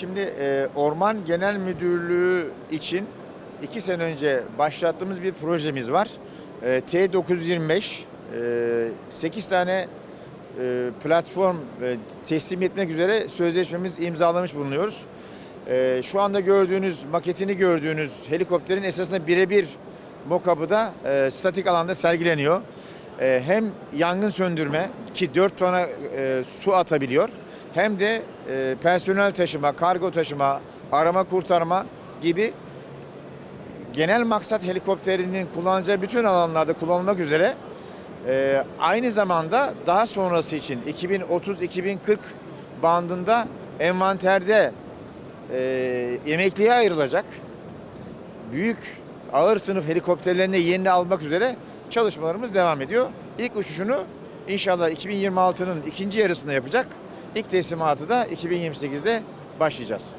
Şimdi e, Orman Genel Müdürlüğü için iki sene önce başlattığımız bir projemiz var. E, T925 e, 8 tane e, platform e, teslim etmek üzere sözleşmemiz imzalamış bulunuyoruz. E, şu anda gördüğünüz, maketini gördüğünüz helikopterin esasında birebir mock-up'ı da e, statik alanda sergileniyor. E, hem yangın söndürme ki 4 tona e, su atabiliyor hem de e, personel taşıma, kargo taşıma, arama kurtarma gibi genel maksat helikopterinin kullanacağı bütün alanlarda kullanılmak üzere e, aynı zamanda daha sonrası için 2030-2040 bandında envanterde e, emekliye ayrılacak büyük ağır sınıf helikopterlerini yenine almak üzere çalışmalarımız devam ediyor. İlk uçuşunu inşallah 2026'nın ikinci yarısında yapacak. İlk teslimatı da 2028'de başlayacağız.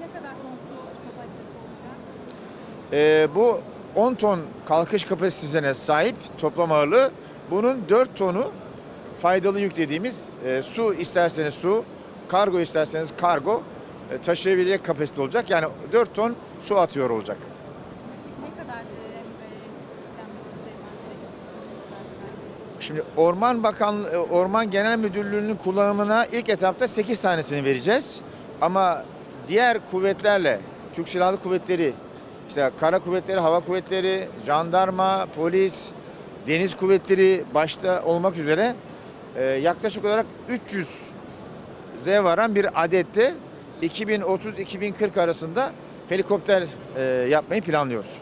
Ne kadar ton kapasitesi olacak? Ee, bu 10 ton kalkış kapasitesine sahip toplam ağırlığı. Bunun 4 tonu faydalı yük dediğimiz e, su isterseniz su, kargo isterseniz kargo e, taşıyabilecek kapasite olacak. Yani 4 ton su atıyor olacak. Ne kadar e, e, planlıyorsunuz envantere Şimdi Orman Bakan e, Orman Genel Müdürlüğü'nün kullanımına ilk etapta 8 tanesini vereceğiz. Ama diğer kuvvetlerle Türk Silahlı Kuvvetleri, işte Kara Kuvvetleri, Hava Kuvvetleri, Jandarma, Polis, Deniz Kuvvetleri başta olmak üzere e, yaklaşık olarak 300 Z varan bir adette 2030-2040 arasında helikopter e, yapmayı planlıyoruz.